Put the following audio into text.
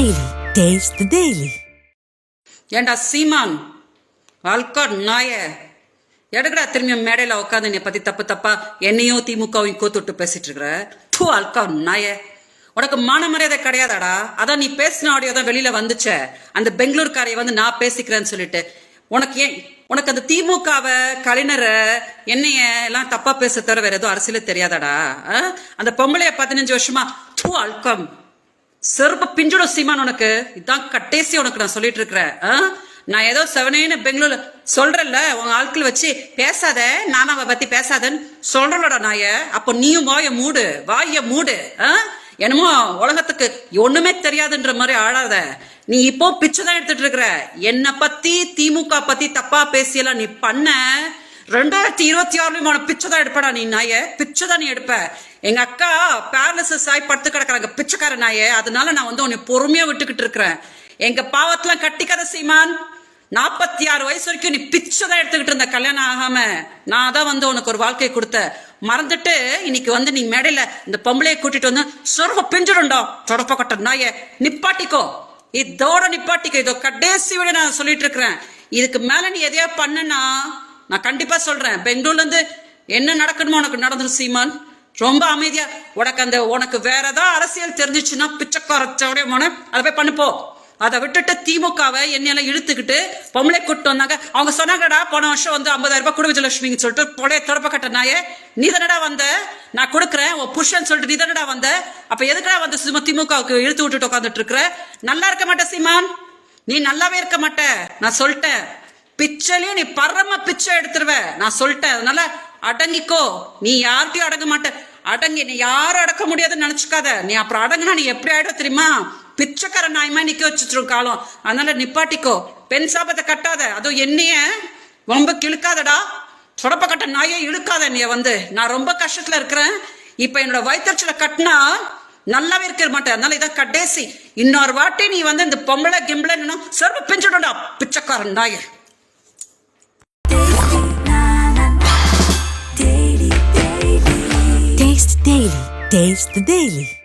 Taste the daily ஏண்டா சீமான்? Alcott நாய. எடுக்கடா திரும்பி மேடையில் உட்காந்து என்னை பத்தி தப்பு தப்பா என்னையும் திமுகவையும் கூத்துட்டு பேசிட்டு இருக்கிற தூ அல்கா நாய. உனக்கு மான மரியாதை கிடையாதாடா? அதான் நீ பேசின ஆடியோ தான் வெளியில வந்துச்சே. அந்த பெங்களூர்காரையை வந்து நான் பேசிக்கிறேன்னு சொல்லிட்டு. உனக்கு ஏன் உனக்கு அந்த திமுகவை கலைஞரை என்னைய எல்லாம் தப்பா பேச தவிர வேற எதுவும் அரசியல தெரியாதாடா? ஆ? அந்த பொம்பளைய பதினஞ்சு வருஷமா தூ அல்கம். செருப்பு பிஞ்சிடும் சீமான் உனக்கு? இதான் கட்டேசி உனக்கு நான் சொல்லிட்டு இருக்கிறேன் ஆ? நான் ஏதோ செவனேன்னு பெங்களூர்ல சொல்றேன்ல உங்க ஆட்கள் வச்சு பேசாத நாம அவ பத்தி பேசாதன்னு சொல்றலோட நாய. அப்போ நீயும் வாய மூடு வாய மூடு ஆ? என்னமோ உலகத்துக்கு ஒண்ணுமே தெரியாதுன்ற மாதிரி ஆடாத நீ இப்போ பிச்சை தான் எடுத்துட்டு இருக்கிற. என்னை பத்தி திமுக பத்தி தப்பா பேசியெல்லாம் நீ பண்ண. ரெண்டாயிரத்தி இருபத்தி ஆறுலயும் உனக்கு பிச்சை தான் எடுப்படா நீ நாய. பிச்சை தான் நீ எடுப்ப. எங்க அக்கா பேரலசஸ் ஆகி படுத்து கிடக்குறாங்க. பிச்சைக்கார நாய. அதனால நான் வந்து உன்னை பொறுமையா விட்டுக்கிட்டு இருக்கிறேன். எங்க பாவத்தெல்லாம் கட்டிக்காத சீமான். நாற்பத்தி ஆறு வயசு வரைக்கும் நீ பிச்சை தான் எடுத்துக்கிட்டு இருந்த கல்யாணம் ஆகாம. நான் தான் வந்து உனக்கு ஒரு வாழ்க்கையை கொடுத்த மறந்துட்டு இன்னைக்கு வந்து நீ மேடையில இந்த பொம்பளையை கூட்டிட்டு வந்து சொர்வ பிஞ்சிடும்டா தொடப்ப கட்ட நாய. நிப்பாட்டிக்கோ. இதோட நிப்பாட்டிக்கோ. இதோ கடைசி விட நான் சொல்லிட்டு இருக்கிறேன். இதுக்கு மேல நீ எதையா பண்ணுனா நான் கண்டிப்பா சொல்றேன். பெங்களூர்ல இருந்து என்ன நடக்கணுமோ உனக்கு நடந்துரும் சீமான். ரொம்ப அமைதியா. உனக்கு அந்த உனக்கு வேற ஏதாவது அரசியல் தெரிஞ்சிச்சுன்னா பிச்சைக்காரச்சோடைய மனம் அதை போய் பண்ணுப்போ அதை விட்டுட்டு திமுகவை என்னையெல்லாம் இழுத்துக்கிட்டு பொம்பளை கூட்டு வந்தாங்க. அவங்க சொன்னாங்கடா போன வருஷம் வந்து ஐம்பதாயிரம் ரூபாய் குடும்ப லட்சுமின்னு சொல்லிட்டு பொழைய தொடப்ப கட்ட நாயே நீ தானடா வந்த? நான் கொடுக்குறேன். உன் புருஷன் சொல்லிட்டு நீ தானடா வந்த? அப்ப எதுக்குடா வந்து சும்மா திமுகவுக்கு இழுத்து விட்டுட்டு உட்காந்துட்டு இருக்கிற? நல்லா இருக்க மாட்டேன் சீமான். நீ நல்லாவே இருக்க மாட்ட. நான் சொல்லிட்டேன். பிச்சையிலயும் நீ பரம பிச்சை எடுத்துருவ. நான் சொல்லிட்டேன். அதனால அடங்கிக்கோ. நீ யார்கிட்டயும் அடங்க மாட்ட. அடங்கி நீ யாரும் அடக்க முடியாதுன்னு நினைச்சுக்காத. நீ அப்புறம் அடங்குனா நீ எப்படி ஆயிடும் தெரியுமா? பிச்சைக்கார நாயமா நிக்க வச்சுட்டு காலம். அதனால நிப்பாட்டிக்கோ. பெண் சாபத்தை கட்டாத. அதுவும் என்னைய ரொம்ப கிழுக்காதடா. சொடப்ப கட்ட நாயே இழுக்காத நீ வந்து. நான் ரொம்ப கஷ்டத்துல இருக்கிறேன். இப்ப என்னோட வயிற்றுல கட்டினா நல்லாவே இருக்க மாட்டேன். அதனால இதான் கடைசி. இன்னொரு வாட்டி நீ வந்து இந்த பொம்பளை கிம்பளை சொற்ப பிஞ்சிடும்டா பிச்சைக்காரன் நாயே. Taste the Daily.